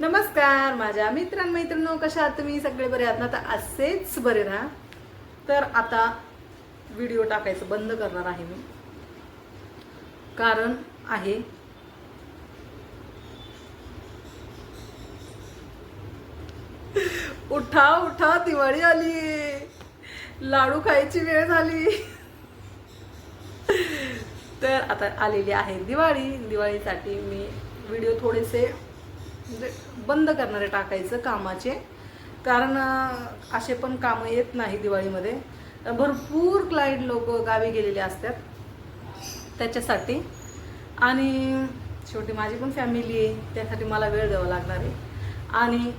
नमस्कार माझ्या मित्रांमैत्रिणो कशा आहात तुम्ही? सगळे बरे आहात ना? तर असेच बरे राहा. तर आता व्हिडिओ टाकायचं बंद करणार आहे मी. कारण आहे उठा उठा दिवाळी आली. लाडू खायची वेळ झाली. तर आता आलेली आहे दिवाळी. दिवाळीसाठी मी व्हिडिओ थोडेसे म्हणजे बंद करणारे टाकायचं कामाचे. कारण असे पण कामं येत नाही दिवाळीमध्ये. भरपूर क्लायंट लोक गावी गेलेले असतात. त्याच्यासाठी. आणि शेवटी माझी पण फॅमिली आहे. त्यासाठी मला वेळ द्यावा लागणार आहे. आणि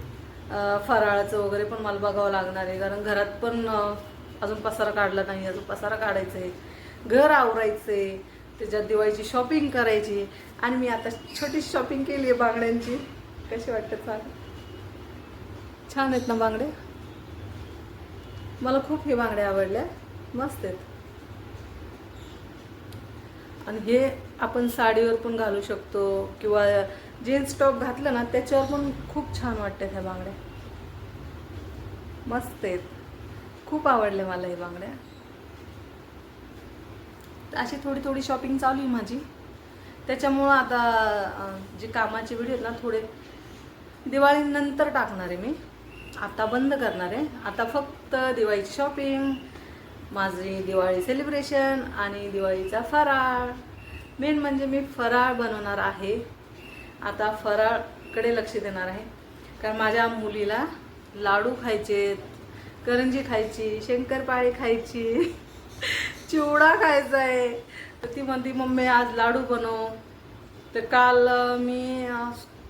फराळाचं वगैरे पण मला बघावं लागणार आहे. कारण घरात पण अजून पसारा काढला नाही. अजून पसारा काढायचं आहे घर आवरायचं आहे त्याच्यात दिवाळीची शॉपिंग करायची. आणि मी आता छोटी शॉपिंग केली आहे बांगड्यांची. कशी वाटतं सांग छान आहेत ना बांगडे? मला खूप हे बांगड्या आवडल्या मस्त आहेत. आणि हे आपण साडीवर पण घालू शकतो किंवा जीन्स टॉप घातलं ना त्याच्यावर पण खूप छान वाटतात ह्या बांगड्या. मस्त आहेत. खूप आवडल्या मला हे बांगड्या. तर अशी थोडी थोडी शॉपिंग चालू आहे माझी. त्याच्यामुळं आता जे कामाचे व्हिडिओ आहेत ना थोडे दिवाळीनंतर टाकणार आहे मी. आता बंद करणार आहे. आता फक्त दिवाळीची शॉपिंग माझी दिवाळी सेलिब्रेशन आणि दिवाळीचा फराळ. मेन म्हणजे मी फराळ बनवणार आहे. आता फराळकडे लक्ष देणार आहे. कारण माझ्या मुलीला लाडू खायचे करंजी खायची शंकरपाळी खायची चिवडा खायचा आहे. तर ती म्हणती मम्मी आज लाडू बनव. तर काल मी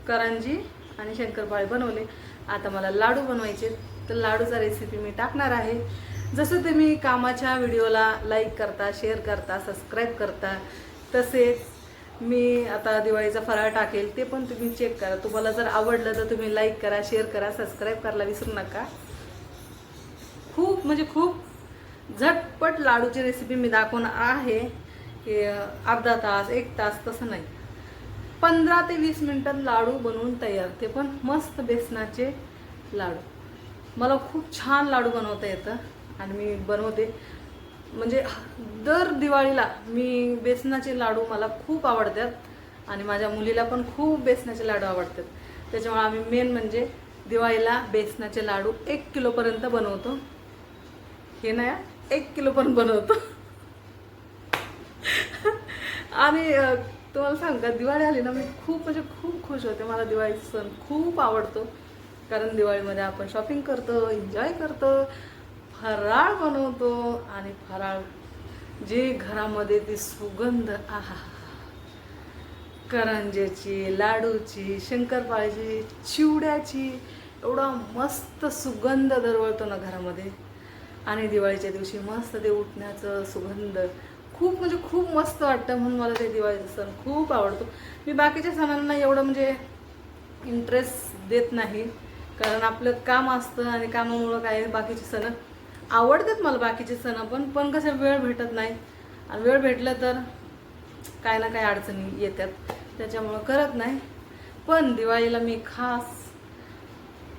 करंजी आणि शंकरपाळे बनवले. आता मला लाडू बनवायचे तर लाडूचा रेसिपी मी टाकणार आहे. जसं तुम्ही कामाच्या व्हिडिओला लाईक करता शेअर करता सबस्क्राईब करता तसेच मी आता दिवाळीचा फराळ टाकेल ते पण तुम्ही चेक करा. तुम्हाला जर आवडलं तर तुम्ही लाईक करा शेअर करा सबस्क्राईब करायला विसरू नका. खूप म्हणजे खूप झटपट लाडूची रेसिपी मी दाखवणार आहे. की अर्धा तास एक तास तसं नाही. पंधरा ते वीस मिनटात लाडू बनवून तयार. ते पण मस्त बेसनाचे लाडू. मला खूप छान लाडू बनवता येतं आणि मी बनवते. म्हणजे दर दिवाळीला मी बेसनाचे लाडू मला खूप आवडतात आणि माझ्या मुलीला पण खूप बेसनाचे लाडू आवडतात. त्याच्यामुळे आम्ही मेन म्हणजे दिवाळीला बेसनाचे लाडू एक किलोपर्यंत बनवतो. हे नाही एक किलो पण बनवतो. आणि तुम्हाला सांग का दिवाळी आली ना मी खूप म्हणजे खूप खुश होते. मला दिवाळीचा सण खूप आवडतो. कारण दिवाळीमध्ये आपण शॉपिंग करतो एन्जॉय करतो फराळ बनवतो आणि फराळ जे घरामध्ये ती सुगंध आहा. करंजेची लाडूची शंकरपाळीची चिवड्याची एवढा मस्त सुगंध दरवळतो ना घरामध्ये. आणि दिवाळीच्या दिवशी मस्त ते उठण्याचं सुगंध खूप म्हणजे खूप मस्त वाटतं म्हणून मला ते दिवाळीचा सण खूप आवडतो. मी बाकीच्या सणांना एवढं म्हणजे इंटरेस्ट देत नाही. कारण आपलं काम असतं आणि कामामुळं काय बाकीचे सण आवडतात मला बाकीचे सण पण पण कसं वेळ भेटत नाही. आणि वेळ भेटलं तर काय ना काय अडचणी येतात. त्याच्यामुळं करत नाही. पण दिवाळीला मी खास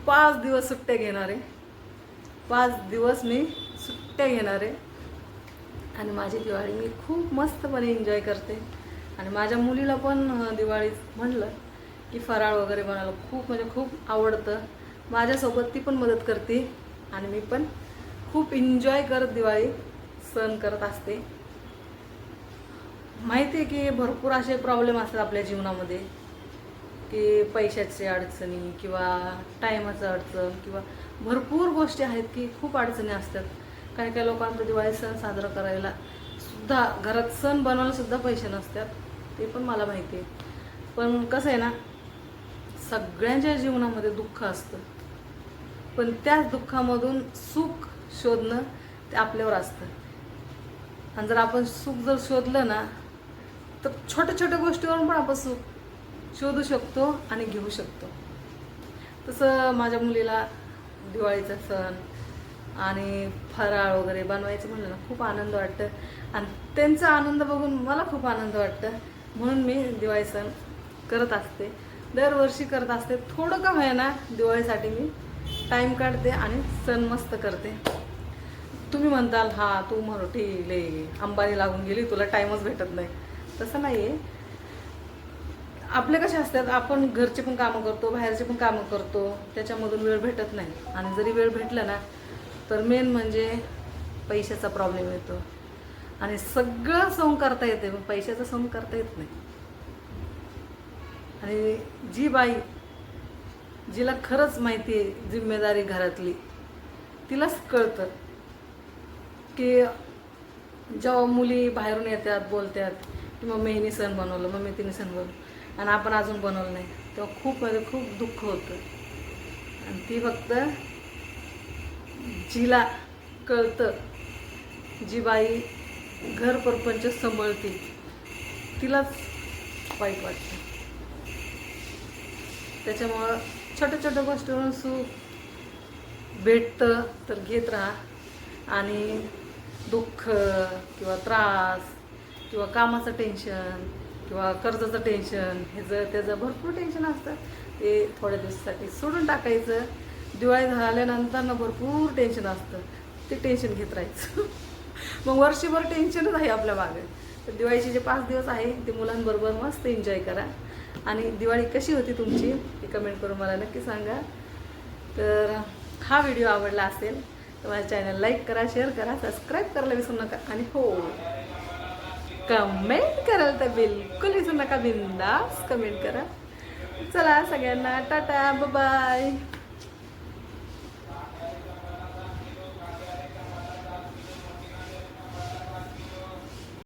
पाच दिवस सुट्ट्या घेणार आहे. पाच दिवस मी सुट्ट्या घेणार आहे. आणि माझी दिवाळी मी खूप मस्तपणे एन्जॉय करते. आणि माझ्या मुलीला पण अं, दिवाळी म्हणलं की फराळ वगैरे बनवायला खूप म्हणजे खूप आवडतं. माझ्यासोबत ती पण मदत करते आणि मी पण खूप एन्जॉय करत दिवाळी सण करत असते. माहिती आहे की भरपूर असे प्रॉब्लेम असतात आपल्या जीवनामध्ये की पैशाची अडचणी किंवा टायमाचं अडचण किंवा भरपूर गोष्टी आहेत की खूप अडचणी असतात. काही काही लोकांचं दिवाळी सण साजरा करायला सुद्धा घरात सण बनवायला सुद्धा पैसे नसतात. ते पण मला माहिती आहे. पण कसं आहे ना सगळ्यांच्या जीवनामध्ये दुःख असतं. पण त्याच दुःखामधून सुख शोधणं ते आपल्यावर असतं. आणि जर आपण सुख जर शोधलं ना तर छोट्या छोट्या गोष्टीवरून पण आपण सुख शोधू शकतो आणि घेऊ शकतो. तसं माझ्या मुलीला दिवाळीचा सण आणि फराळ वगैरे बनवायचं म्हणलं ना खूप आनंद वाटतं. आणि त्यांचा आनंद बघून मला खूप आनंद वाटतं. म्हणून मी दिवाळी सण करत असते. दरवर्षी करत असते. थोडं का होईना दिवाळीसाठी मी टाईम काढते आणि सण मस्त करते. तुम्ही म्हणताल हा तू मराठी ले अंबानी लागून गेली तुला टाईमच भेटत नाही. तसं नाही आहे आपले कसे असतात आपण घरचे पण कामं करतो बाहेरचे पण कामं करतो त्याच्यामधून वेळ भेटत नाही. आणि जरी वेळ भेटला ना तर मेन म्हणजे पैशाचा प्रॉब्लेम येतो. आणि सगळं सम करता येते पण पैशाचं सम करता येत नाही. आणि जी बाई जिला खरंच माहिती आहे जिम्मेदारी घरातली तिलाच कळतं की जेव्हा मुली बाहेरून येतात बोलतात की मग मेहनी सण बनवलं मम्मी तिने सण बनवलं आणि आपण अजून बनवलं नाही तेव्हा खूप म्हणजे खूप दुःख होतं. आणि ती फक्त जिला कळतं. जी बाई घर परपंच सांभाळते तिलाच वाईट वाटतं. त्याच्यामुळं छोट्या छोट्या गोष्टीवरून सुख भेटतं तर घेत राहा. आणि दुःख किंवा त्रास किंवा कामाचं टेन्शन किंवा कर्जाचं टेन्शन ह्याचं त्याचं भरपूर टेन्शन असतं ते थोड्या दिवसासाठी सोडून टाकायचं. दिवाळी झाल्यानंतर ना भरपूर टेन्शन असतं. ते टेन्शन घेत राहायचं. मग वर्षभर टेन्शनच आहे आपल्या मागे. तर दिवाळीचे जे पाच दिवस आहे ते मुलांबरोबर मस्त एन्जॉय करा. आणि दिवाळी कशी होती तुमची ते कमेंट करून मला नक्की सांगा. तर हा व्हिडिओ आवडला असेल तर माझ्या चॅनल लाईक करा शेअर करा सबस्क्राईब करायला विसरू नका. आणि हो कमेंट कराल तर बिलकुल विसरू नका. बिंदास कमेंट करा. चला सगळ्यांना टाटा बाय